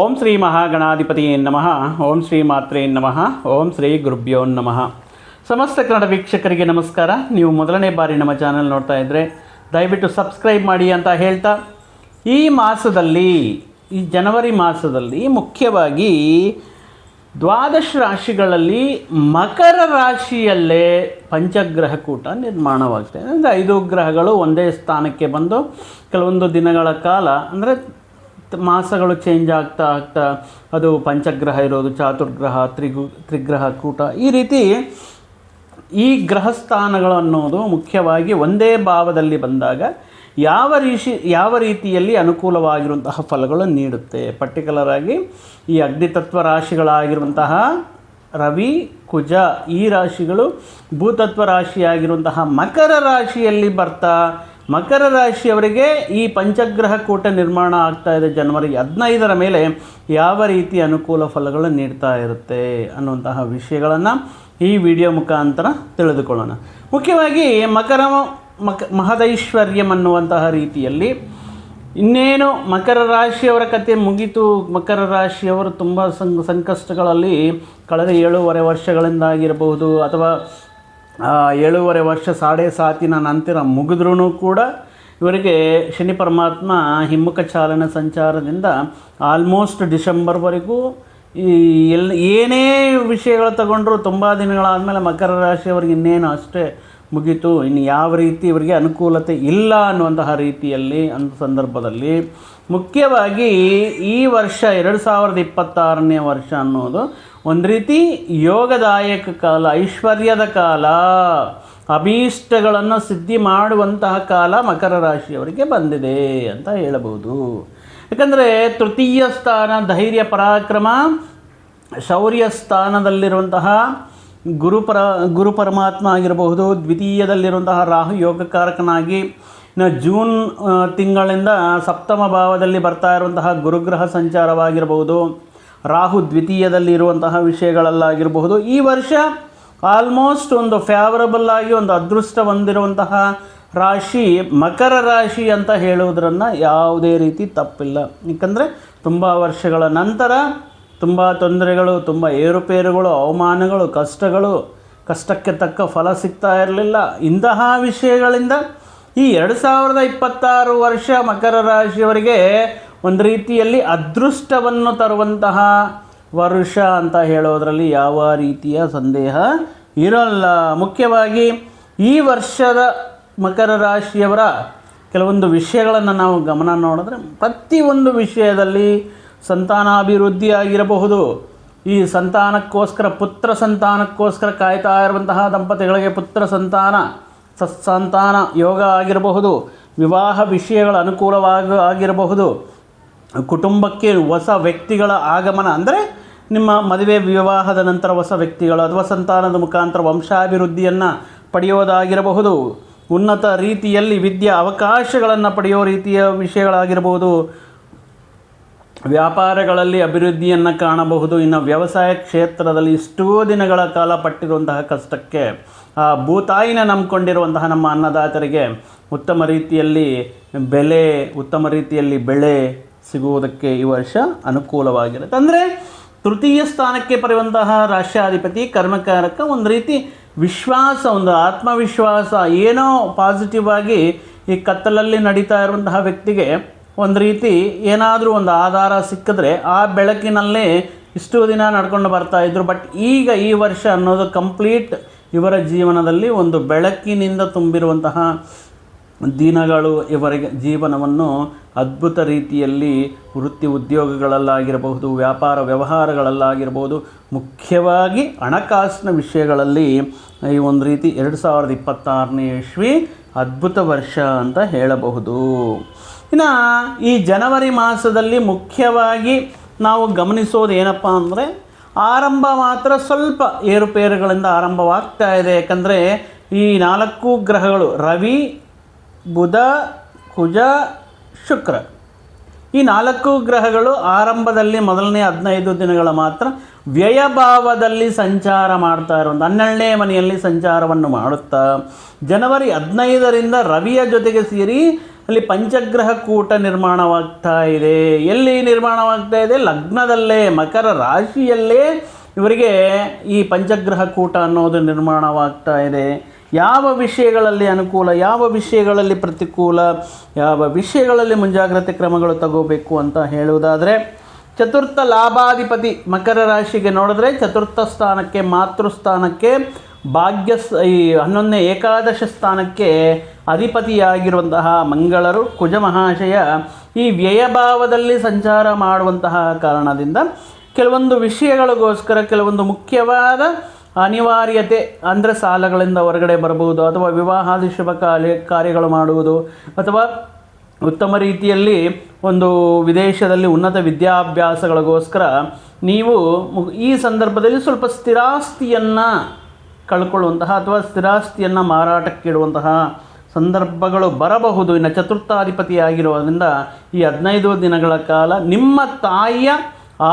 ಓಂ ಶ್ರೀ ಮಹಾಗಣಾಧಿಪತಿಯೇ ನಮಃ. ಓಂ ಶ್ರೀ ಮಾತ್ರೇ ನಮಃ. ಓಂ ಶ್ರೀ ಗುರುಭ್ಯೋ ನಮಃ. ಸಮಸ್ತ ಕನ್ನಡ ವೀಕ್ಷಕರಿಗೆ ನಮಸ್ಕಾರ. ನೀವು ಮೊದಲನೇ ಬಾರಿ ನಮ್ಮ ಚಾನಲ್ ನೋಡ್ತಾ ಇದ್ದರೆ ದಯವಿಟ್ಟು ಸಬ್ಸ್ಕ್ರೈಬ್ ಮಾಡಿ ಅಂತ ಹೇಳ್ತಾ, ಈ ಮಾಸದಲ್ಲಿ, ಈ ಜನವರಿ ಮಾಸದಲ್ಲಿ ಮುಖ್ಯವಾಗಿ ದ್ವಾದಶ ರಾಶಿಗಳಲ್ಲಿ ಮಕರ ರಾಶಿಯಲ್ಲೇ ಪಂಚಗ್ರಹ ಕೂಟ ನಿರ್ಮಾಣವಾಗ್ತದೆ. ಅಂದರೆ ಐದು ಗ್ರಹಗಳು ಒಂದೇ ಸ್ಥಾನಕ್ಕೆ ಬಂದು ಕೆಲವೊಂದು ದಿನಗಳ ಕಾಲ, ಅಂದರೆ ಮಾಸಗಳು ಚೇಂಜ್ ಆಗ್ತಾ ಆಗ್ತಾ ಅದು ಪಂಚಗ್ರಹ ಇರೋದು, ಚಾತುರ್ಗ್ರಹ, ತ್ರಿಗು ತ್ರಿಗ್ರಹ ಕೂಟ. ಈ ರೀತಿ ಈ ಗ್ರಹಸ್ಥಾನಗಳು ಅನ್ನೋದು ಮುಖ್ಯವಾಗಿ ಒಂದೇ ಭಾವದಲ್ಲಿ ಬಂದಾಗ ಯಾವ ರೀತಿ ಯಾವ ರೀತಿಯಲ್ಲಿ ಅನುಕೂಲವಾಗಿರುವಂತಹ ಫಲಗಳನ್ನು ನೀಡುತ್ತೆ. ಪರ್ಟಿಕ್ಯುಲರ್ ಆಗಿ ಈ ಅಗ್ನಿತತ್ವ ರಾಶಿಗಳಾಗಿರುವಂತಹ ರವಿ, ಕುಜ ಈ ರಾಶಿಗಳು ಭೂತತ್ವ ರಾಶಿಯಾಗಿರುವಂತಹ ಮಕರ ರಾಶಿಯಲ್ಲಿ ಬರ್ತಾ ಮಕರ ರಾಶಿಯವರಿಗೆ ಈ ಪಂಚಗ್ರಹ ಕೂಟ ನಿರ್ಮಾಣ ಆಗ್ತಾ ಇದೆ ಜನವರಿ ಹದಿನೈದರ ಮೇಲೆ ಯಾವ ರೀತಿ ಅನುಕೂಲ ಫಲಗಳು ನೀಡ್ತಾ ಇರುತ್ತೆ ಅನ್ನುವಂತಹ ವಿಷಯಗಳನ್ನು ಈ ವಿಡಿಯೋ ಮುಖಾಂತರ ತಿಳಿದುಕೊಳ್ಳೋಣ. ಮುಖ್ಯವಾಗಿ ಮಕರ ಮಕ, ಮಹದೈಶ್ವರ್ಯಂ ಅನ್ನುವಂತಹ ರೀತಿಯಲ್ಲಿ ಇನ್ನೇನು ಮಕರ ರಾಶಿಯವರ ಕತೆ ಮುಗಿತು. ಮಕರ ರಾಶಿಯವರು ತುಂಬ ಸಂಕಷ್ಟಗಳಲ್ಲಿ ಕಳೆದ ಏಳೂವರೆ ವರ್ಷಗಳಿಂದ ಆಗಿರಬಹುದು ಅಥವಾ ಏಳೂವರೆ ವರ್ಷ ಸಾಡೆ ಸಾತಿನ ನಂತರ ಮುಗಿದ್ರೂ ಕೂಡ ಇವರಿಗೆ ಶನಿ ಪರಮಾತ್ಮ ಹಿಮ್ಮುಖ ಚಾಲನೆ ಸಂಚಾರದಿಂದ ಆಲ್ಮೋಸ್ಟ್ ಡಿಸೆಂಬರ್ವರೆಗೂ ಈ ಎಲ್ಲ ಏನೇ ವಿಷಯಗಳು ತಗೊಂಡ್ರು ತುಂಬ ದಿನಗಳಾದಮೇಲೆ ಮಕರ ರಾಶಿಯವರಿಗೆ ಇನ್ನೇನು ಅಷ್ಟೇ ಮುಗೀತು. ಇನ್ನು ಯಾವ ರೀತಿ ಇವರಿಗೆ ಅನುಕೂಲತೆ ಇಲ್ಲ ಅನ್ನುವಂತಹ ರೀತಿಯಲ್ಲಿ ಅಂತ ಸಂದರ್ಭದಲ್ಲಿ ಮುಖ್ಯವಾಗಿ ಈ ವರ್ಷ ಎರಡು ಸಾವಿರದ ಇಪ್ಪತ್ತಾರನೇ ವರ್ಷ ಅನ್ನೋದು ಒಂದು ರೀತಿ ಯೋಗದಾಯಕ ಕಾಲ, ಐಶ್ವರ್ಯದ ಕಾಲ, ಅಭೀಷ್ಟಗಳನ್ನು ಸಿದ್ಧಿ ಮಾಡುವಂತಹ ಕಾಲ ಮಕರ ರಾಶಿಯವರಿಗೆ ಬಂದಿದೆ ಅಂತ ಹೇಳಬಹುದು. ಯಾಕಂದರೆ ತೃತೀಯ ಸ್ಥಾನ, ಧೈರ್ಯ ಪರಾಕ್ರಮ, ಶೌರ್ಯ ಸ್ಥಾನದಲ್ಲಿರುವಂತಹ ಗುರುಪರ ಗುರು ಪರಮಾತ್ಮ ಆಗಿರಬಹುದು, ದ್ವಿತೀಯದಲ್ಲಿರುವಂತಹ ರಾಹು ಯೋಗಕಾರಕನಾಗಿ, ಇನ್ನು ಜೂನ್ ತಿಂಗಳಿಂದ ಸಪ್ತಮ ಭಾವದಲ್ಲಿ ಬರ್ತಾ ಇರುವಂತಹ ಗುರುಗ್ರಹ ಸಂಚಾರವಾಗಿರಬಹುದು. ರಾಹು ದ್ವಿತೀಯದಲ್ಲಿ ಇರುವಂತಹ ವಿಷಯಗಳಲ್ಲಾಗಿರಬಹುದು. ಈ ವರ್ಷ ಆಲ್ಮೋಸ್ಟ್ ಒಂದು ಫೇವರಬಲ್ ಆಗಿ ಒಂದು ಅದೃಷ್ಟ ಹೊಂದಿರುವಂತಹ ರಾಶಿ ಮಕರ ರಾಶಿ ಅಂತ ಹೇಳುವುದರನ್ನು ಯಾವುದೇ ರೀತಿ ತಪ್ಪಿಲ್ಲ. ಯಾಕಂದರೆ ತುಂಬ ವರ್ಷಗಳ ನಂತರ ತುಂಬ ತೊಂದರೆಗಳು, ತುಂಬ ಏರುಪೇರುಗಳು, ಅವಮಾನಗಳು, ಕಷ್ಟಗಳು, ಕಷ್ಟಕ್ಕೆ ತಕ್ಕ ಫಲ ಸಿಗ್ತಾ ಇರಲಿಲ್ಲ. ಇಂತಹ ವಿಷಯಗಳಿಂದ ಈ ಎರಡು ಸಾವಿರದ ಇಪ್ಪತ್ತಾರು ವರ್ಷ ಮಕರ ರಾಶಿಯವರಿಗೆ ಒಂದು ರೀತಿಯಲ್ಲಿ ಅದೃಷ್ಟವನ್ನು ತರುವಂತಹ ವರ್ಷ ಅಂತ ಹೇಳೋದರಲ್ಲಿ ಯಾವ ರೀತಿಯ ಸಂದೇಹ ಇರಲ್ಲ. ಮುಖ್ಯವಾಗಿ ಈ ವರ್ಷದ ಮಕರ ರಾಶಿಯವರ ಕೆಲವೊಂದು ವಿಷಯಗಳನ್ನು ನಾವು ಗಮನ ನೋಡಿದ್ರೆ ಪ್ರತಿಯೊಂದು ವಿಷಯದಲ್ಲಿ ಸಂತಾನಾಭಿವೃದ್ಧಿ ಆಗಿರಬಹುದು. ಈ ಸಂತಾನಕ್ಕೋಸ್ಕರ ಪುತ್ರ ಸಂತಾನಕ್ಕೋಸ್ಕರ ಕಾಯ್ತಾ ಇರುವಂತಹ ದಂಪತಿಗಳಿಗೆ ಪುತ್ರ ಸಂತಾನ ಸತ್ಸಂತಾನ ಯೋಗ ಆಗಿರಬಹುದು. ವಿವಾಹ ವಿಷಯಗಳ ಅನುಕೂಲವಾಗ ಆಗಿರಬಹುದು. ಕುಟುಂಬಕ್ಕೆ ಹೊಸ ವ್ಯಕ್ತಿಗಳ ಆಗಮನ ಅಂದರೆ ನಿಮ್ಮ ಮದುವೆ ವಿವಾಹದ ನಂತರ ಹೊಸ ವ್ಯಕ್ತಿಗಳು ಅಥವಾ ಸಂತಾನದ ಮುಖಾಂತರ ವಂಶಾಭಿವೃದ್ಧಿಯನ್ನು ಪಡೆಯೋದಾಗಿರಬಹುದು, ಉನ್ನತ ರೀತಿಯಲ್ಲಿ ವಿದ್ಯಾ ಅವಕಾಶಗಳನ್ನು ಪಡೆಯೋ ರೀತಿಯ ವಿಷಯಗಳಾಗಿರಬಹುದು, ವ್ಯಾಪಾರಗಳಲ್ಲಿ ಅಭಿವೃದ್ಧಿಯನ್ನು ಕಾಣಬಹುದು. ಇನ್ನು ವ್ಯವಸಾಯ ಕ್ಷೇತ್ರದಲ್ಲಿ ಇಷ್ಟೋ ದಿನಗಳ ಕಾಲ ಪಟ್ಟಿರುವಂತಹ ಕಷ್ಟಕ್ಕೆ ಆ ಭೂತಾಯಿನ ನಂಬಿಕೊಂಡಿರುವಂತಹ ನಮ್ಮ ಅನ್ನದಾತರಿಗೆ ಉತ್ತಮ ರೀತಿಯಲ್ಲಿ ಬೆಲೆ, ಉತ್ತಮ ರೀತಿಯಲ್ಲಿ ಬೆಳೆ ಸಿಗುವುದಕ್ಕೆ ಈ ವರ್ಷ ಅನುಕೂಲವಾಗಿರುತ್ತೆ. ಅಂದರೆ ತೃತೀಯ ಸ್ಥಾನಕ್ಕೆ ಬರುವಂತಹ ರಾಷ್ಟ್ರಾಧಿಪತಿ ಕರ್ಮಕಾರಕ ಒಂದು ರೀತಿ ವಿಶ್ವಾಸ, ಒಂದು ಆತ್ಮವಿಶ್ವಾಸ, ಏನೋ ಪಾಸಿಟಿವ್ ಆಗಿ ಈ ಕತ್ತಲಲ್ಲಿ ನಡೀತಾ ಇರುವಂತಹ ವ್ಯಕ್ತಿಗೆ ಒಂದು ರೀತಿ ಏನಾದರೂ ಒಂದು ಆಧಾರ ಸಿಕ್ಕಿದ್ರೆ ಆ ಬೆಳಕಿನಲ್ಲೇ ಇಷ್ಟು ದಿನ ನಡ್ಕೊಂಡು ಬರ್ತಾ ಇದ್ರು. ಬಟ್ ಈಗ ಈ ವರ್ಷ ಅನ್ನೋದು ಕಂಪ್ಲೀಟ್ ಇವರ ಜೀವನದಲ್ಲಿ ಒಂದು ಬೆಳಕಿನಿಂದ ತುಂಬಿರುವಂತಹ ದಿನಗಳು ಇವರಿಗೆ ಜೀವನವನ್ನು ಅದ್ಭುತ ರೀತಿಯಲ್ಲಿ ವೃತ್ತಿ ಉದ್ಯೋಗಗಳಲ್ಲಾಗಿರಬಹುದು, ವ್ಯಾಪಾರ ವ್ಯವಹಾರಗಳಲ್ಲಾಗಿರಬಹುದು, ಮುಖ್ಯವಾಗಿ ಹಣಕಾಸಿನ ವಿಷಯಗಳಲ್ಲಿ ಈ ಒಂದು ರೀತಿ ಎರಡು ಸಾವಿರದ ಇಪ್ಪತ್ತಾರನೇ ಇಸ್ವಿ ಅದ್ಭುತ ವರ್ಷ ಅಂತ ಹೇಳಬಹುದು. ಇನ್ನು ಈ ಜನವರಿ ಮಾಸದಲ್ಲಿ ಮುಖ್ಯವಾಗಿ ನಾವು ಗಮನಿಸೋದು ಏನಪ್ಪ ಅಂದರೆ ಆರಂಭ ಮಾತ್ರ ಸ್ವಲ್ಪ ಏರುಪೇರುಗಳಿಂದ ಆರಂಭವಾಗ್ತಾ ಇದೆ. ಯಾಕಂದರೆ ಈ ನಾಲ್ಕು ಗ್ರಹಗಳು ರವಿ ಬುಧ, ಕುಜ, ಶುಕ್ರ. ಈ ನಾಲ್ಕು ಗ್ರಹಗಳು ಆರಂಭದಲ್ಲಿ ಮೊದಲನೇ ಹದಿನೈದು ದಿನಗಳ ಮಾತ್ರ ವ್ಯಯಭಾವದಲ್ಲಿ ಸಂಚಾರ ಮಾಡ್ತಾ ಇರುವಂಥ ಹನ್ನೆರಡನೇ ಮನೆಯಲ್ಲಿ ಸಂಚಾರವನ್ನು ಮಾಡುತ್ತಾ, ಜನವರಿ ಹದಿನೈದರಿಂದ ರವಿಯ ಜೊತೆಗೆ ಸೇರಿ ಅಲ್ಲಿ ಪಂಚಗ್ರಹ ಕೂಟ ನಿರ್ಮಾಣವಾಗ್ತಾ ಇದೆ. ಎಲ್ಲಿ ನಿರ್ಮಾಣವಾಗ್ತಾ ಇದೆ? ಲಗ್ನದಲ್ಲೇ, ಮಕರ ರಾಶಿಯಲ್ಲೇ ಇವರಿಗೆ ಈ ಪಂಚಗ್ರಹ ಕೂಟ ಅನ್ನೋದು ನಿರ್ಮಾಣವಾಗ್ತಾ ಇದೆ. ಯಾವ ವಿಷಯಗಳಲ್ಲಿ ಅನುಕೂಲ, ಯಾವ ವಿಷಯಗಳಲ್ಲಿ ಪ್ರತಿಕೂಲ, ಯಾವ ವಿಷಯಗಳಲ್ಲಿ ಮುಂಜಾಗ್ರತೆ ಕ್ರಮಗಳು ತಗೋಬೇಕು ಅಂತ ಹೇಳುವುದಾದರೆ, ಚತುರ್ಥ ಲಾಭಾಧಿಪತಿ ಮಕರ ರಾಶಿಗೆ ನೋಡಿದ್ರೆ ಚತುರ್ಥ ಸ್ಥಾನಕ್ಕೆ ಮಾತೃಸ್ಥಾನಕ್ಕೆ ಭಾಗ್ಯ ಈ ಹನ್ನೊಂದನೇ ಏಕಾದಶ ಸ್ಥಾನಕ್ಕೆ ಅಧಿಪತಿಯಾಗಿರುವಂತಹ ಮಂಗಳರು, ಕುಜ ಮಹಾಶಯ ಈ ವ್ಯಯಭಾವದಲ್ಲಿ ಸಂಚಾರ ಮಾಡುವಂತಹ ಕಾರಣದಿಂದ ಕೆಲವೊಂದು ವಿಷಯಗಳಿಗೋಸ್ಕರ, ಕೆಲವೊಂದು ಮುಖ್ಯವಾದ ಅನಿವಾರ್ಯತೆ ಅಂದರೆ ಸಾಲಗಳಿಂದ ಹೊರಗಡೆ ಬರಬಹುದು ಅಥವಾ ವಿವಾಹಾದಿ ಶುಭ ಕಾರ್ಯ ಕಾರ್ಯಗಳು ಮಾಡುವುದು ಅಥವಾ ಉತ್ತಮ ರೀತಿಯಲ್ಲಿ ಒಂದು ವಿದೇಶದಲ್ಲಿ ಉನ್ನತ ವಿದ್ಯಾಭ್ಯಾಸಗಳಿಗೋಸ್ಕರ ನೀವು ಈ ಸಂದರ್ಭದಲ್ಲಿ ಸ್ವಲ್ಪ ಸ್ಥಿರಾಸ್ತಿಯನ್ನು ಕಳ್ಕೊಳ್ಳುವಂತಹ ಅಥವಾ ಸ್ಥಿರಾಸ್ತಿಯನ್ನು ಮಾರಾಟಕ್ಕಿಡುವಂತಹ ಸಂದರ್ಭಗಳು ಬರಬಹುದು. ಇನ್ನು ಚತುರ್ಥಾಧಿಪತಿಯಾಗಿರೋದ್ರಿಂದ ಈ ಹದಿನೈದು ದಿನಗಳ ಕಾಲ ನಿಮ್ಮ ತಾಯಿಯ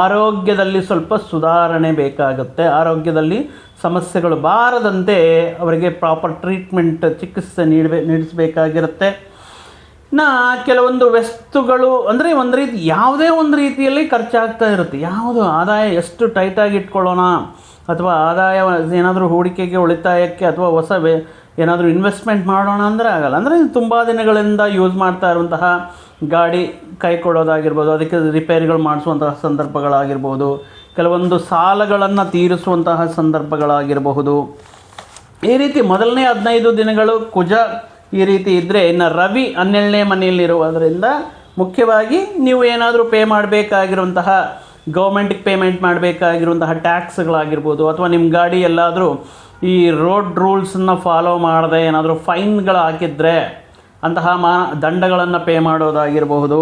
ಆರೋಗ್ಯದಲ್ಲಿ ಸ್ವಲ್ಪ ಸುಧಾರಣೆ ಬೇಕಾಗುತ್ತೆ. ಆರೋಗ್ಯದಲ್ಲಿ ಸಮಸ್ಯೆಗಳು ಬಾರದಂತೆ ಅವರಿಗೆ ಪ್ರಾಪರ್ ಟ್ರೀಟ್ಮೆಂಟ್ ಚಿಕಿತ್ಸೆ ನೀಡಬೇ, ನೀಡಿಸಬೇಕಾಗಿರುತ್ತೆ. ಇನ್ನು ಕೆಲವೊಂದು ವಸ್ತುಗಳು ಅಂದರೆ ಒಂದು ರೀತಿ, ಯಾವುದೇ ಒಂದು ರೀತಿಯಲ್ಲಿ ಖರ್ಚಾಗ್ತಾ ಇರುತ್ತೆ. ಯಾವುದು? ಆದಾಯ ಎಷ್ಟು ಟೈಟಾಗಿ ಇಟ್ಕೊಳ್ಳೋಣ? ಅಥವಾ ಆದಾಯ ಏನಾದರೂ ಹೂಡಿಕೆಗೆ ಉಳಿತಾಯಕ್ಕೆ ಅಥವಾ ಹೊಸ ಏನಾದರೂ ಇನ್ವೆಸ್ಟ್ಮೆಂಟ್ ಮಾಡೋಣ ಅಂದರೆ ಆಗಲ್ಲ. ಅಂದರೆ ತುಂಬ ದಿನಗಳಿಂದ ಯೂಸ್ ಮಾಡ್ತಾ ಇರುವಂತಹ ಗಾಡಿ ಕೈ ಕೊಡೋದಾಗಿರ್ಬೋದು, ಅದಕ್ಕೆ ರಿಪೇರಿಗಳು ಮಾಡಿಸುವಂತಹ ಸಂದರ್ಭಗಳಾಗಿರ್ಬೋದು, ಕೆಲವೊಂದು ಸಾಲಗಳನ್ನು ತೀರಿಸುವಂತಹ ಸಂದರ್ಭಗಳಾಗಿರಬಹುದು. ಈ ರೀತಿ ಮೊದಲನೇ ಹದಿನೈದು ದಿನಗಳು ಕುಜ ಈ ರೀತಿ ಇದ್ದರೆ ಇನ್ನು ರವಿ ಹನ್ನೆರಡನೇ ಮನೆಯಲ್ಲಿರುವುದರಿಂದ ಮುಖ್ಯವಾಗಿ ನೀವು ಏನಾದರೂ ಪೇ ಮಾಡಬೇಕಾಗಿರುವಂತಹ ಗೌರ್ಮೆಂಟಿಗೆ ಪೇಮೆಂಟ್ ಮಾಡಬೇಕಾಗಿರುವಂತಹ ಟ್ಯಾಕ್ಸ್ಗಳಾಗಿರ್ಬೋದು ಅಥವಾ ನಿಮ್ಮ ಗಾಡಿ ಎಲ್ಲಾದರೂ ಈ ರೋಡ್ ರೂಲ್ಸನ್ನು ಫಾಲೋ ಮಾಡದೆ ಏನಾದರೂ ಫೈನ್ಗಳು ಹಾಕಿದ್ರೆ ಅಂತಹ ಮಾ ದಂಡಗಳನ್ನು ಪೇ ಮಾಡೋದಾಗಿರಬಹುದು.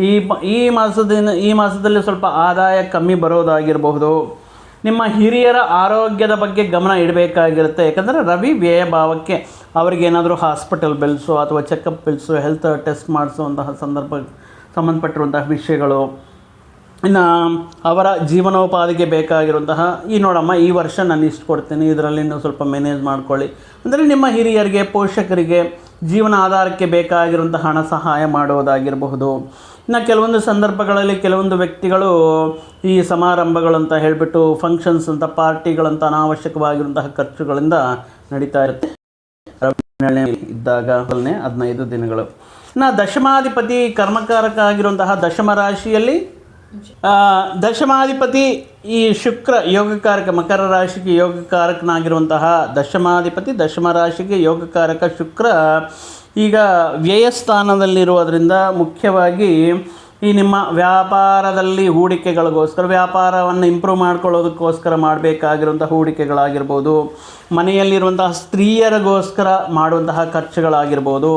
ಈ ಈ ಮಾಸದಿಂದ, ಈ ಮಾಸದಲ್ಲಿ ಸ್ವಲ್ಪ ಆದಾಯ ಕಮ್ಮಿ ಬರೋದಾಗಿರಬಹುದು. ನಿಮ್ಮ ಹಿರಿಯರ ಆರೋಗ್ಯದ ಬಗ್ಗೆ ಗಮನ ಇಡಬೇಕಾಗಿರುತ್ತೆ. ಯಾಕಂದರೆ ರವಿ ವ್ಯಯ ಭಾವಕ್ಕೆ ಅವರಿಗೇನಾದರೂ ಹಾಸ್ಪಿಟಲ್ ಬಿಲ್ಸು ಅಥವಾ ಚೆಕಪ್ ಬಿಲ್ಸು ಹೆಲ್ತ್ ಟೆಸ್ಟ್ ಮಾಡಿಸುವಂತಹ ಸಂದರ್ಭ, ಸಂಬಂಧಪಟ್ಟಿರುವಂತಹ ವಿಷಯಗಳು ಇನ್ನು ಅವರ ಜೀವನೋಪಾಧಿಗೆ ಬೇಕಾಗಿರುವಂತಹ, ಈ ನೋಡಮ್ಮ, ಈ ವರ್ಷ ನಾನು ಇಷ್ಟು ಕೊಡ್ತೀನಿ, ಇದರಲ್ಲಿ ನೀವು ಸ್ವಲ್ಪ ಮ್ಯಾನೇಜ್ ಮಾಡ್ಕೊಳ್ಳಿ. ಅಂದರೆ ನಿಮ್ಮ ಹಿರಿಯರಿಗೆ, ಪೋಷಕರಿಗೆ ಜೀವನ ಆಧಾರಕ್ಕೆ ಬೇಕಾಗಿರುವಂತಹ ಹಣ ಸಹಾಯ ಮಾಡುವುದಾಗಿರಬಹುದು. ಇನ್ನು ಕೆಲವೊಂದು ಸಂದರ್ಭಗಳಲ್ಲಿ ಕೆಲವೊಂದು ವ್ಯಕ್ತಿಗಳು ಈ ಸಮಾರಂಭಗಳು ಅಂತ ಹೇಳಿಬಿಟ್ಟು ಫಂಕ್ಷನ್ಸ್ ಅಂತ ಪಾರ್ಟಿಗಳಂತ ಅನಾವಶ್ಯಕವಾಗಿರುವಂತಹ ಖರ್ಚುಗಳಿಂದ ನಡೀತಾ ಇರುತ್ತೆ. ಇದ್ದಾಗ ಹದಿನೈದು ದಿನಗಳು. ನಾ ದಶಮಾಧಿಪತಿ, ಕರ್ಮಕಾರಕ ಆಗಿರುವಂತಹ ದಶಮ ರಾಶಿಯಲ್ಲಿ ದಶಮಾಧಿಪತಿ ಈ ಶುಕ್ರ ಯೋಗಕಾರಕ, ಮಕರ ರಾಶಿಗೆ ಯೋಗಕಾರಕನಾಗಿರುವಂತಹ ದಶಮಾಧಿಪತಿ, ದಶಮ ರಾಶಿಗೆ ಯೋಗಕಾರಕ ಶುಕ್ರ ಈಗ ವ್ಯಯಸ್ಥಾನದಲ್ಲಿರುವುದರಿಂದ ಮುಖ್ಯವಾಗಿ ಈ ನಿಮ್ಮ ವ್ಯಾಪಾರದಲ್ಲಿ ಹೂಡಿಕೆಗಳಿಗೋಸ್ಕರ, ವ್ಯಾಪಾರವನ್ನು ಇಂಪ್ರೂವ್ ಮಾಡ್ಕೊಳ್ಳೋದಕ್ಕೋಸ್ಕರ ಮಾಡಬೇಕಾಗಿರುವಂಥ ಹೂಡಿಕೆಗಳಾಗಿರ್ಬೋದು, ಮನೆಯಲ್ಲಿರುವಂತಹ ಸ್ತ್ರೀಯರಿಗೋಸ್ಕರ ಮಾಡುವಂತಹ ಖರ್ಚುಗಳಾಗಿರ್ಬೋದು,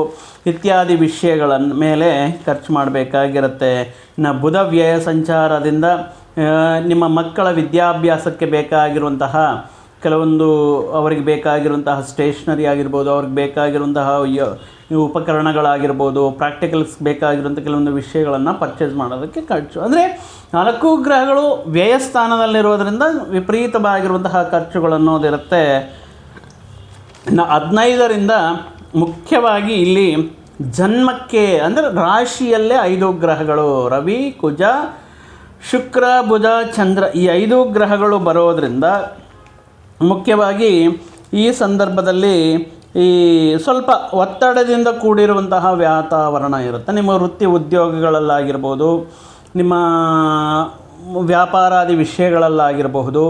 ಇತ್ಯಾದಿ ವಿಷಯಗಳ ಮೇಲೆ ಖರ್ಚು ಮಾಡಬೇಕಾಗಿರುತ್ತೆ. ಇನ್ನು ಬುಧ ವ್ಯಯ ಸಂಚಾರದಿಂದ ನಿಮ್ಮ ಮಕ್ಕಳ ವಿದ್ಯಾಭ್ಯಾಸಕ್ಕೆ ಬೇಕಾಗಿರುವಂತಹ ಕೆಲವೊಂದು ಅವರಿಗೆ ಬೇಕಾಗಿರುವಂತಹ ಸ್ಟೇಷ್ನರಿ ಆಗಿರ್ಬೋದು, ಅವ್ರಿಗೆ ಬೇಕಾಗಿರುವಂತಹ ಉಪಕರಣಗಳಾಗಿರ್ಬೋದು ಪ್ರಾಕ್ಟಿಕಲ್ಸ್ ಬೇಕಾಗಿರುವಂಥ ಕೆಲವೊಂದು ವಿಷಯಗಳನ್ನು ಪರ್ಚೇಸ್ ಮಾಡೋದಕ್ಕೆ ಖರ್ಚು. ಅಂದರೆ ನಾಲ್ಕು ಗ್ರಹಗಳು ವ್ಯಯಸ್ಥಾನದಲ್ಲಿರೋದ್ರಿಂದ ವಿಪರೀತವಾಗಿರುವಂತಹ ಖರ್ಚುಗಳು ಅನ್ನೋದಿರುತ್ತೆ ಇನ್ನು ಹದಿನೈದರಿಂದ ಮುಖ್ಯವಾಗಿ ಇಲ್ಲಿ ಜನ್ಮಕ್ಕೆ, ಅಂದರೆ ರಾಶಿಯಲ್ಲೇ ಐದು ಗ್ರಹಗಳು. ರವಿ, ಕುಜ, ಶುಕ್ರ, ಬುಧ, ಚಂದ್ರ ಈ ಐದು ಗ್ರಹಗಳು ಬರೋದರಿಂದ ಮುಖ್ಯವಾಗಿ ಈ ಸಂದರ್ಭದಲ್ಲಿ ಈ ಸ್ವಲ್ಪ ಒತ್ತಡದಿಂದ ಕೂಡಿರುವಂತಹ ವಾತಾವರಣ ಇರುತ್ತೆ. ನಿಮ್ಮ ವೃತ್ತಿ ಉದ್ಯೋಗಗಳಲ್ಲಾಗಿರ್ಬೋದು, ನಿಮ್ಮ ವ್ಯಾಪಾರಾದಿ ವಿಷಯಗಳಲ್ಲಾಗಿರಬಹುದು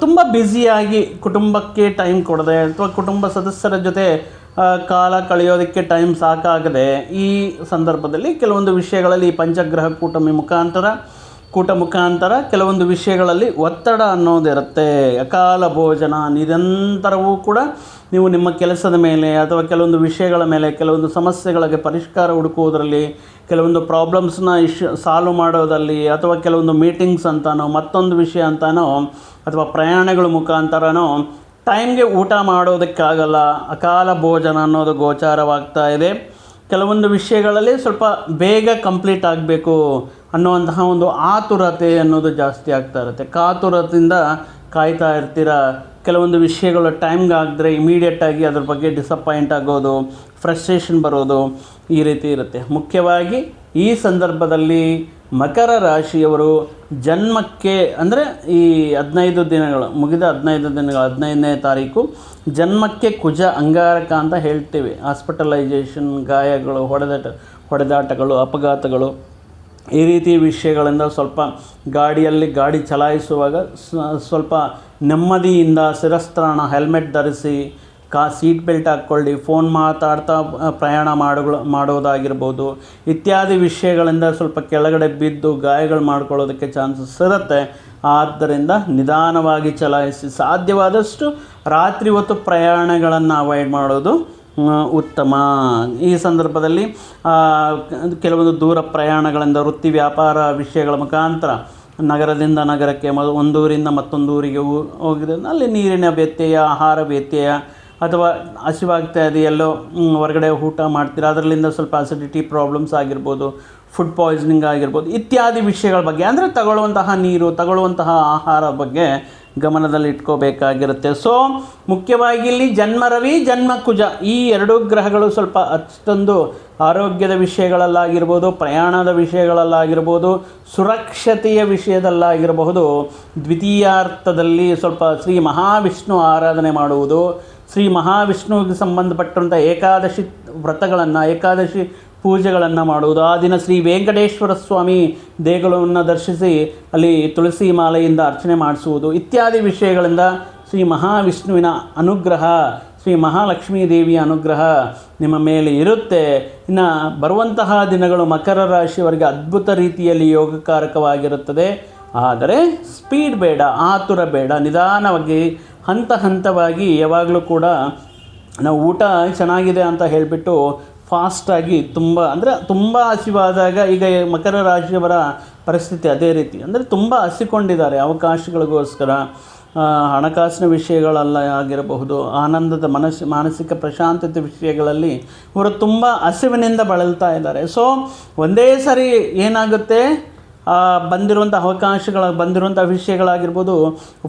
ತುಂಬ ಬ್ಯುಸಿಯಾಗಿ ಕುಟುಂಬಕ್ಕೆ ಟೈಮ್ ಕೊಡದೆ ಅಥವಾ ಕುಟುಂಬ ಸದಸ್ಯರ ಜೊತೆ ಕಾಲ ಕಳೆಯೋದಕ್ಕೆ ಟೈಮ್ ಸಾಕಾಗದೆ ಈ ಸಂದರ್ಭದಲ್ಲಿ ಕೆಲವೊಂದು ವಿಷಯಗಳಲ್ಲಿ ಪಂಚಗ್ರಹ ಕೂಟಮಿ ಮುಖಾಂತರ ಕೂಟ ಮುಖಾಂತರ ಕೆಲವೊಂದು ವಿಷಯಗಳಲ್ಲಿ ಒತ್ತಡ ಅನ್ನೋದಿರುತ್ತೆ ಅಕಾಲ ಭೋಜನ, ನಿರಂತರವೂ ಕೂಡ ನೀವು ನಿಮ್ಮ ಕೆಲಸದ ಮೇಲೆ ಅಥವಾ ಕೆಲವೊಂದು ವಿಷಯಗಳ ಮೇಲೆ, ಕೆಲವೊಂದು ಸಮಸ್ಯೆಗಳಿಗೆ ಪರಿಷ್ಕಾರ ಹುಡುಕುವುದರಲ್ಲಿ, ಕೆಲವೊಂದು ಪ್ರಾಬ್ಲಮ್ಸ್ನ ಇಶ್ಯೂ ಸಾಲ್ವ್ ಮಾಡೋದಲ್ಲಿ ಅಥವಾ ಕೆಲವೊಂದು ಮೀಟಿಂಗ್ಸ್ ಅಂತಾನೋ, ಮತ್ತೊಂದು ವಿಷಯ ಅಂತಾನೋ ಅಥವಾ ಪ್ರಯಾಣಗಳ ಮುಖಾಂತರನೋ ಟೈಮ್ಗೆ ಊಟ ಮಾಡೋದಕ್ಕಾಗಲ್ಲ. ಅಕಾಲ ಭೋಜನ ಅನ್ನೋದು ಗೋಚಾರವಾಗ್ತಾ ಇದೆ. ಕೆಲವೊಂದು ವಿಷಯಗಳಲ್ಲಿ ಸ್ವಲ್ಪ ಬೇಗ ಕಂಪ್ಲೀಟ್ ಆಗಬೇಕು. ಅನ್ನುವಂತಹ ಒಂದು ಆತುರತೆ ಅನ್ನೋದು ಜಾಸ್ತಿ ಆಗ್ತಾ ಇರುತ್ತೆ. ಕಾತುರದಿಂದ ಕಾಯ್ತಾ ಇರ್ತೀರ? ಕೆಲವೊಂದು ವಿಷಯಗಳು ಟೈಮ್ಗೆ ಆಗಿದ್ರೆ ಇಮಿಡಿಯೇಟಾಗಿ ಅದ್ರ ಬಗ್ಗೆ ಡಿಸಪಾಯಿಂಟ್ ಆಗೋದು ಫ್ರಸ್ಟ್ರೇಷನ್ ಬರೋದು ಈ ರೀತಿ ಇರುತ್ತೆ. ಮುಖ್ಯವಾಗಿ ಈ ಸಂದರ್ಭದಲ್ಲಿ ಮಕರ ರಾಶಿಯವರು ಜನ್ಮಕ್ಕೆ ಅಂದರೆ ಈ ಹದಿನೈದು ದಿನಗಳು, ಮುಗಿದ ಹದಿನೈದು ದಿನಗಳು, ಹದಿನೈದನೇ ತಾರೀಕು ಜನ್ಮಕ್ಕೆ ಕುಜ ಅಂಗಾರಕ ಅಂತ ಹೇಳ್ತೀವಿ. ಹಾಸ್ಪಿಟಲೈಜೇಷನ್ ಗಾಯಗಳು ಹೊಡೆದಾಟ ಹೊಡೆದಾಟಗಳು, ಅಪಘಾತಗಳು. ಈ ರೀತಿ ವಿಷಯಗಳಿಂದ ಸ್ವಲ್ಪ ಗಾಡಿಯಲ್ಲಿ ಗಾಡಿ ಚಲಾಯಿಸುವಾಗ ಸ್ವಲ್ಪ ನೆಮ್ಮದಿಯಿಂದ ಶಿರಸ್ತ್ರಾಣ ಹೆಲ್ಮೆಟ್ ಧರಿಸಿ, ಕಾ ಸೀಟ್ ಬೆಲ್ಟ್ ಹಾಕ್ಕೊಳ್ಳಿ ಫೋನ್ ಮಾತಾಡ್ತಾ ಪ್ರಯಾಣ ಮಾಡು ಮಾಡೋದಾಗಿರ್ಬೋದು. ಇತ್ಯಾದಿ ವಿಷಯಗಳಿಂದ ಸ್ವಲ್ಪ ಕೆಳಗಡೆ ಬಿದ್ದು ಗಾಯಗಳು ಮಾಡ್ಕೊಳ್ಳೋದಕ್ಕೆ ಚಾನ್ಸಸ್ ಇರುತ್ತೆ. ಆದ್ದರಿಂದ ನಿಧಾನವಾಗಿ ಚಲಾಯಿಸಿ, ಸಾಧ್ಯವಾದಷ್ಟು ರಾತ್ರಿ ಹೊತ್ತು ಪ್ರಯಾಣಗಳನ್ನು ಅವಾಯ್ಡ್ ಮಾಡೋದು ಉತ್ತಮ. ಈ ಸಂದರ್ಭದಲ್ಲಿ ಕೆಲವೊಂದು ದೂರ ಪ್ರಯಾಣಗಳಿಂದ ವೃತ್ತಿ ವ್ಯಾಪಾರ ವಿಷಯಗಳ ಮುಖಾಂತರ ನಗರದಿಂದ ನಗರಕ್ಕೆ ಮ, ಒಂದೂರಿಂದ ಮತ್ತೊಂದು ಊರಿಗೆ ಹೋ- ಹೋಗಿದೆ ಅಲ್ಲಿ ನೀರಿನ ವ್ಯತ್ಯಯ, ಆಹಾರ ವ್ಯತ್ಯಯ ಅಥವಾ ಹಸಿವಾಗ್ತಾ ಇದೆ, ಎಲ್ಲೋ ಹೊರಗಡೆ ಊಟ ಮಾಡ್ತೀರಾ, ಅದರಲ್ಲಿಂದ ಸ್ವಲ್ಪ ಅಸಿಡಿಟಿ ಪ್ರಾಬ್ಲಮ್ಸ್ ಆಗಿರ್ಬೋದು ಫುಡ್ ಪಾಯ್ಸನಿಂಗ್ ಆಗಿರ್ಬೋದು, ಇತ್ಯಾದಿ ವಿಷಯಗಳ ಬಗ್ಗೆ, ಅಂದರೆ ತಗೊಳ್ಳುವಂತಹ ನೀರು, ತಗೊಳ್ಳುವಂತಹ ಆಹಾರ ಬಗ್ಗೆ ಗಮನದಲ್ಲಿ ಇಟ್ಕೋಬೇಕಾಗಿರುತ್ತೆ ಸೊ ಮುಖ್ಯವಾಗಿ ಇಲ್ಲಿ ಜನ್ಮರವಿ ಜನ್ಮಕುಜ ಜನ್ಮ ಕುಜ. ಈ ಎರಡೂ ಗ್ರಹಗಳು ಸ್ವಲ್ಪ ಅಷ್ಟೊಂದು ಆರೋಗ್ಯದ ವಿಷಯಗಳಲ್ಲಾಗಿರ್ಬೋದು, ಪ್ರಯಾಣದ ವಿಷಯಗಳಲ್ಲಾಗಿರ್ಬೋದು, ಸುರಕ್ಷತೆಯ ವಿಷಯದಲ್ಲಾಗಿರಬಹುದು. ದ್ವಿತೀಯಾರ್ಥದಲ್ಲಿ ಸ್ವಲ್ಪ ಶ್ರೀ ಮಹಾವಿಷ್ಣು ಆರಾಧನೆ ಮಾಡುವುದು. ಶ್ರೀ ಮಹಾವಿಷ್ಣುವಿಗೆ ಸಂಬಂಧಪಟ್ಟಂಥ ಏಕಾದಶಿ ವ್ರತಗಳನ್ನು, ಏಕಾದಶಿ ಪೂಜೆಗಳನ್ನು ಮಾಡುವುದು. ಆ ದಿನ ಶ್ರೀ ವೆಂಕಟೇಶ್ವರ ಸ್ವಾಮಿ ದೇಗುಲವನ್ನು ದರ್ಶಿಸಿ ಅಲ್ಲಿ ತುಳಸಿ ಮಾಲೆಯಿಂದ ಅರ್ಚನೆ ಮಾಡಿಸುವುದು. ಇತ್ಯಾದಿ ವಿಷಯಗಳಿಂದ ಶ್ರೀ ಮಹಾವಿಷ್ಣುವಿನ ಅನುಗ್ರಹ, ಶ್ರೀ ಮಹಾಲಕ್ಷ್ಮೀ ದೇವಿಯ ಅನುಗ್ರಹ ನಿಮ್ಮ ಮೇಲೆ ಇರುತ್ತೆ. ಇನ್ನು ಬರುವಂತಹ ದಿನಗಳು ಮಕರ ರಾಶಿಯವರಿಗೆ ಅದ್ಭುತ ರೀತಿಯಲ್ಲಿ ಯೋಗಕಾರಕವಾಗಿರುತ್ತದೆ. ಆದರೆ ಸ್ಪೀಡ್ ಬೇಡ, ಆತುರ ಬೇಡ, ನಿಧಾನವಾಗಿ, ಹಂತ ಹಂತವಾಗಿ ಯಾವಾಗಲೂ ಕೂಡ ನಾವು ಊಟ ಚೆನ್ನಾಗಿದೆ ಅಂತ ಹೇಳಿಬಿಟ್ಟು ಫಾಸ್ಟಾಗಿ ತುಂಬ, ಅಂದರೆ ತುಂಬ ಹಸಿವಾದಾಗ ಈಗ ಮಕರ ರಾಶಿಯವರ ಪರಿಸ್ಥಿತಿ ಅದೇ ರೀತಿ. ಅಂದರೆ ತುಂಬ ಹಸಿಕೊಂಡಿದ್ದಾರೆ ಅವಕಾಶಗಳಿಗೋಸ್ಕರ. ಹಣಕಾಸಿನ ವಿಷಯಗಳಲ್ಲ ಆಗಿರಬಹುದು, ಆನಂದದ ಮನಸ್ಸು ಮಾನಸಿಕ ಪ್ರಶಾಂತತೆ ವಿಷಯಗಳಲ್ಲಿ ಇವರು ತುಂಬ ಹಸಿವಿನಿಂದ ಬಳಲ್ತಾ ಇದ್ದಾರೆ. ಸೊ ಒಂದೇ ಸರಿ ಏನಾಗುತ್ತೆ? ಬಂದಿರುವಂಥ ಅವಕಾಶಗಳ ಬಂದಿರುವಂಥ ವಿಷಯಗಳಾಗಿರ್ಬೋದು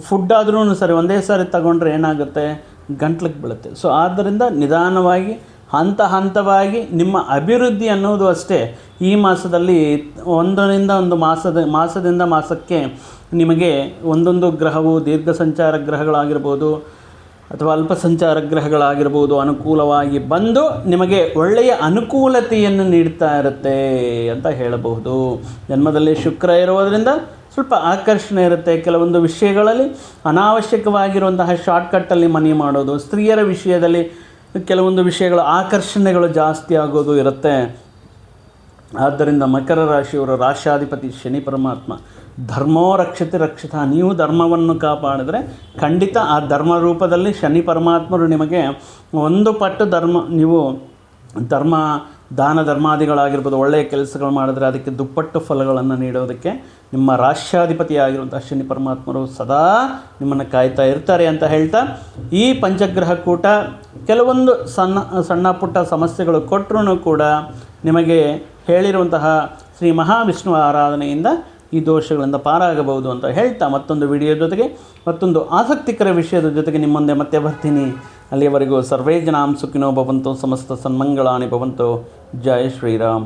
ಫುಡ್ ಆದ್ರೂ ಸರಿ ಒಂದೇ ಸಾರಿ ತಗೊಂಡ್ರೆ ಏನಾಗುತ್ತೆ? ಗಂಟ್ಲಿಗೆ ಬೀಳುತ್ತೆ. ಸೊ ಆದ್ದರಿಂದ ನಿಧಾನವಾಗಿ ಹಂತ ಹಂತವಾಗಿ ನಿಮ್ಮ ಅಭಿವೃದ್ಧಿ ಅನ್ನೋದು ಅಷ್ಟೇ. ಈ ಮಾಸದಲ್ಲಿ ಒಂದರಿಂದ ಒಂದು ಮಾಸದ, ಮಾಸದಿಂದ ಮಾಸಕ್ಕೆ ನಿಮಗೆ ಒಂದೊಂದು ಗ್ರಹವು ದೀರ್ಘ ಸಂಚಾರ ಗ್ರಹಗಳಾಗಿರ್ಬೋದು ಅಥವಾ ಅಲ್ಪ ಸಂಚಾರ ಗ್ರಹಗಳಾಗಿರ್ಬೋದು ಅನುಕೂಲವಾಗಿ ಬಂದು ನಿಮಗೆ ಒಳ್ಳೆಯ ಅನುಕೂಲತೆಯನ್ನು ನೀಡ್ತಾ ಇರುತ್ತೆ ಅಂತ ಹೇಳಬಹುದು. ಜನ್ಮದಲ್ಲಿ ಶುಕ್ರ ಇರುವುದರಿಂದ ಸ್ವಲ್ಪ ಆಕರ್ಷಣೆ ಇರುತ್ತೆ. ಕೆಲವೊಂದು ವಿಷಯಗಳಲ್ಲಿ ಅನಾವಶ್ಯಕವಾಗಿರುವಂತಹ ಶಾರ್ಟ್ಕಟ್ಟಲ್ಲಿ ಮನಿ ಮಾಡೋದು, ಸ್ತ್ರೀಯರ ವಿಷಯದಲ್ಲಿ ಕೆಲವೊಂದು ವಿಷಯಗಳ ಆಕರ್ಷಣೆಗಳು ಜಾಸ್ತಿ ಆಗೋದು ಇರುತ್ತೆ. ಆದ್ದರಿಂದ ಮಕರ ರಾಶಿಯವರ ರಾಶಾಧಿಪತಿ ಶನಿ ಪರಮಾತ್ಮ, ಧರ್ಮೋ ರಕ್ಷತೆ ರಕ್ಷಿತ, ನೀವು ಧರ್ಮವನ್ನು ಕಾಪಾಡಿದರೆ ಖಂಡಿತ ಆ ಧರ್ಮ ರೂಪದಲ್ಲಿ ಶನಿ ಪರಮಾತ್ಮರು ನಿಮಗೆ ಒಂದು ಪಟ್ಟು ಧರ್ಮ, ನೀವು ಧರ್ಮ ದಾನ ಧರ್ಮಾದಿಗಳಾಗಿರ್ಬೋದು, ಒಳ್ಳೆಯ ಕೆಲಸಗಳು ಮಾಡಿದ್ರೆ ಅದಕ್ಕೆ ದುಪ್ಪಟ್ಟು ಫಲಗಳನ್ನು ನೀಡೋದಕ್ಕೆ ನಿಮ್ಮ ರಾಷ್ಟ್ರಾಧಿಪತಿ ಆಗಿರುವಂಥ ಶನಿ ಪರಮಾತ್ಮರು ಸದಾ ನಿಮ್ಮನ್ನು ಕಾಯ್ತಾ ಇರ್ತಾರೆ ಅಂತ ಹೇಳ್ತಾ, ಈ ಪಂಚಗ್ರಹ ಕೂಟ ಕೆಲವೊಂದು ಸಣ್ಣ ಸಣ್ಣ ಪುಟ್ಟ ಸಮಸ್ಯೆಗಳು ಕೊಟ್ಟರೂ ಕೂಡ ನಿಮಗೆ ಹೇಳಿರುವಂತಹ ಶ್ರೀ ಮಹಾವಿಷ್ಣು ಆರಾಧನೆಯಿಂದ ಈ ದೋಷಗಳಿಂದ ಪಾರಾಗಬಹುದು ಅಂತ ಹೇಳ್ತಾ ಮತ್ತೊಂದು ವಿಡಿಯೋ ಜೊತೆಗೆ ಮತ್ತೊಂದು ಆಸಕ್ತಿಕರ ವಿಷಯದ ಜೊತೆಗೆ ನಿಮ್ಮ ಮುಂದೆ ಮತ್ತೆ ಬರ್ತೀನಿ. ಅಲ್ಲಿಯವರೆಗೂ ಸರ್ವೇ ಜನಾಂ ಸುಖಿನೋ ಭವಂತು ಸಮಸ್ತ ಸನ್ಮಂಗಳಾನಿ ಭವಂತು. ಜಯ ಶ್ರೀರಾಮ್.